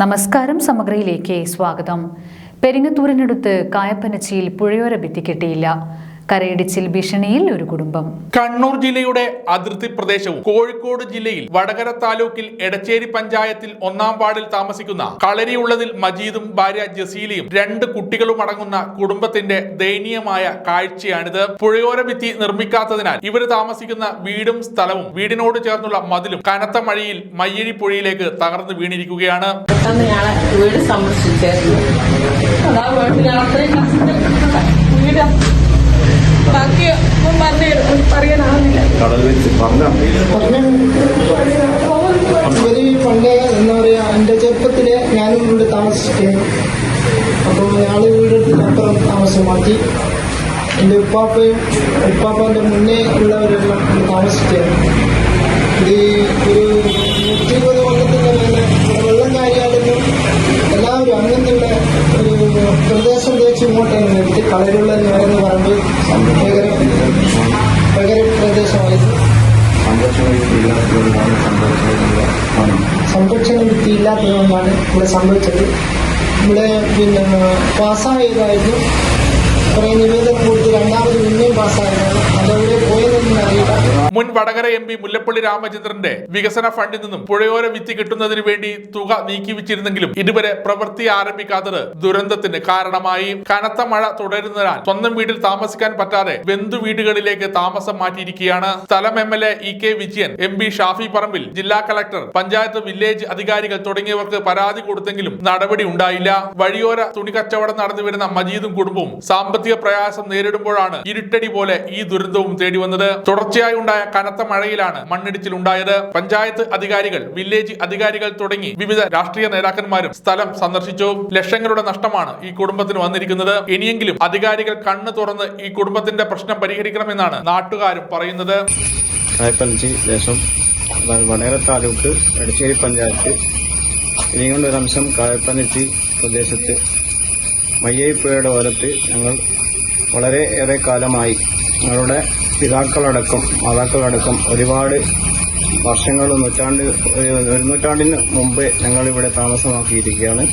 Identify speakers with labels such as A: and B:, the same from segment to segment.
A: നമസ്കാരം സമഗ്രയിലേക്ക് സ്വാഗതം. പെരിങ്ങത്തൂരിനടുത്ത് കായപ്പനച്ചിയിൽ പുഴയോര ഭിത്തി കെട്ടിയില്ല. കരയിടിച്ചിൽ ഭീഷണിയിൽ ഒരു കുടുംബം.
B: കണ്ണൂർ ജില്ലയുടെ അതിർത്തി പ്രദേശവും കോഴിക്കോട് ജില്ലയിൽ വടകര താലൂക്കിൽ എടച്ചേരി പഞ്ചായത്തിൽ ഒന്നാം വാർഡിൽ താമസിക്കുന്ന കളരിയുള്ളതിൽ മജീദും ഭാര്യ ജസീലയും രണ്ട് കുട്ടികളും അടങ്ങുന്ന കുടുംബത്തിന്റെ ദയനീയമായ കാഴ്ചയാണിത്. പുഴയോര ഭിത്തി നിർമ്മിക്കാത്തതിനാൽ ഇവർ താമസിക്കുന്ന വീടും സ്ഥലവും വീടിനോട് ചേർന്നുള്ള മതിലും കനത്ത മഴയിൽ മയ്യഴി പുഴയിലേക്ക് തകർന്നു വീണിരിക്കുകയാണ്.
C: വീട് സന്ദർശിച്ചായിരുന്നു അതാ വീട്ടിൽ ഞങ്ങൾ അത്രയും കഷ്ടപ്പെട്ട വീട്. ബാക്കി ഒന്നും പറഞ്ഞു പറയാനാവുന്നില്ല.
D: കടൽ വെച്ച്
E: പറഞ്ഞു പണ്ടേ എന്താ പറയാ എന്റെ ചെറുപ്പത്തിൽ ഞാനും ഇവിടെ താമസിച്ചിരുന്നു. അപ്പോൾ ഞങ്ങൾ വീടെടുത്ത് അപ്പുറം താമസം മാറ്റി. എന്റെ ഉപ്പാപ്പയും ഉപ്പാപ്പന്റെ മുന്നേ ഉള്ളവരെല്ലാം ഇവിടെ താമസിച്ചിരുന്നു. ഇത് ഒരു നൂറ്റി ഇരുപത് കൊല്ലത്തിന്റെ മേലെ വെള്ളം എല്ലാവരും അങ്ങനെയുള്ള ഒരു പ്രദേശം തേച്ച് ഇങ്ങോട്ടാണ് എടുത്ത് കളരുള്ള എന്ന് പറയുന്ന ഭയങ്കര പ്രദേശമായിരുന്നു
D: സംരക്ഷണം
E: വൃത്തി ഇല്ലാത്തതുകൊണ്ടാണ് ഇവിടെ സംഭവിച്ചത്. ഇവിടെ പിന്നെ പാസ്സായതായിരുന്നു
B: മുൻ വടകര എം പി മുല്ലപ്പള്ളി രാമചന്ദ്രന്റെ വികസന ഫണ്ടിൽ നിന്നും പുഴയോര വിത്തി കിട്ടുന്നതിന് വേണ്ടി തുക നീക്കിവെച്ചിരുന്നെങ്കിലും ഇതുവരെ പ്രവൃത്തി ആരംഭിക്കാത്തത് ദുരന്തത്തിന് കാരണമായി. കനത്ത മഴ തുടരുന്നതിനാൽ സ്വന്തം വീട്ടിൽ താമസിക്കാൻ പറ്റാതെ ബന്ധു വീടുകളിലേക്ക് താമസം മാറ്റിയിരിക്കുകയാണ്. സ്ഥലം M L A E K Vijayan M P Shafi Parambil ജില്ലാ കളക്ടർ പഞ്ചായത്ത് വില്ലേജ് അധികാരികൾ തുടങ്ങിയവർക്ക് പരാതി കൊടുത്തെങ്കിലും നടപടി ഉണ്ടായില്ല. വഴിയോര തുണി കച്ചവടം നടന്നു വരുന്ന മജീദും കുടുംബവും സാമ്പത്തിക പ്രയാസം നേരിടുമ്പോഴാണ് ഇരുട്ടടി പോലെ ഈ ദുരന്തവും തേടി വന്നത്. തുടർച്ചയായി ഉണ്ടായ കനത്ത മഴയിലാണ് മണ്ണിടിച്ചിൽ ഉണ്ടായത്. പഞ്ചായത്ത് അധികാരികൾ വില്ലേജ് അധികാരികൾ തുടങ്ങി വിവിധ രാഷ്ട്രീയ നേതാക്കന്മാരും സ്ഥലം സന്ദർശിച്ചു. ലക്ഷങ്ങളുടെ നഷ്ടമാണ് ഈ കുടുംബത്തിന് വന്നിരിക്കുന്നത്. ഇനിയെങ്കിലും അധികാരികൾ കണ്ണു തുറന്ന് ഈ കുടുംബത്തിന്റെ പ്രശ്നം പരിഹരിക്കണമെന്നാണ് നാട്ടുകാരും പറയുന്നത്.
F: വ- വടകര താലൂക്ക് എടച്ചേരി പഞ്ചായത്ത് ഇനികൊണ്ട് ഒരു അംശം പ്രദേശത്ത് മയ്യപ്പുഴയുടെ ഓരത്ത് ഞങ്ങൾ വളരെ ഏറെ കാലമായി ഞങ്ങളുടെ പിതാക്കളടക്കം മാതാക്കളടക്കം ഒരുപാട് വർഷങ്ങൾ നൂറ്റാണ്ട് ഒരു നൂറ്റാണ്ടിന് മുമ്പേ ഞങ്ങൾ ഇവിടെ താമസമാക്കിയിരിക്കുകയാണ്.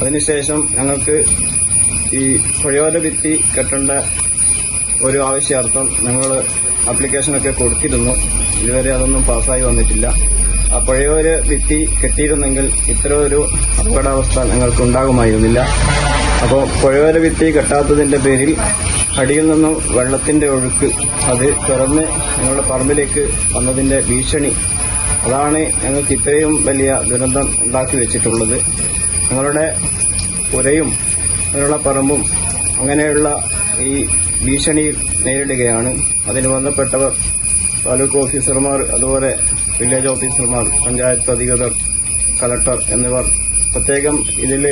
F: അതിനുശേഷം ഞങ്ങൾക്ക് ഈ പുഴയോര ഭിത്തി കെട്ടേണ്ട ഒരു ആവശ്യാർത്ഥം ഞങ്ങൾ ആപ്ലിക്കേഷനൊക്കെ കൊടുത്തിരുന്നു. ഇതുവരെ അതൊന്നും പാസ്സായി വന്നിട്ടില്ല. ആ പഴയൊരു ഭിത്തി കെട്ടിയിരുന്നെങ്കിൽ ഇത്ര ഒരു അപകടാവസ്ഥ ഞങ്ങൾക്ക് ഉണ്ടാകുമായിരുന്നില്ല അപ്പോൾ പുഴയോര ഭിത്തി കെട്ടാത്തതിന്റെ പേരിൽ അടിയിൽ നിന്നും വെള്ളത്തിന്റെ ഒഴുക്ക് അത് തുറന്ന് ഞങ്ങളുടെ പറമ്പിലേക്ക് വന്നതിന്റെ ഭീഷണി. അതാണ് ഞങ്ങൾക്ക് ഇത്രയും വലിയ ദുരന്തം ഉണ്ടാക്കി വെച്ചിട്ടുള്ളത്. ഞങ്ങളുടെ പുരയും അതിനുള്ള പറമ്പും അങ്ങനെയുള്ള ഈ ഭീഷണി നേരിടുകയാണ്. അതിന് ബന്ധപ്പെട്ടവർ താലൂക്ക് ഓഫീസർമാർ അതുപോലെ വില്ലേജ് ഓഫീസർമാർ പഞ്ചായത്ത് അധികൃതർ കളക്ടർ എന്നിവർ പ്രത്യേകം ഇതിൽ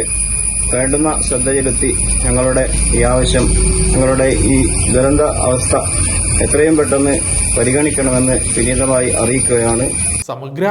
F: വേണ്ടുന്ന ശ്രദ്ധ ചെലുത്തി ഞങ്ങളുടെ ഈ ആവശ്യം ഞങ്ങളുടെ ഈ ദുരന്ത അവസ്ഥ എത്രയും പെട്ടെന്ന് പരിഗണിക്കണമെന്ന് വിനീതമായി അറിയിക്കുകയാണ്.
B: സമഗ്ര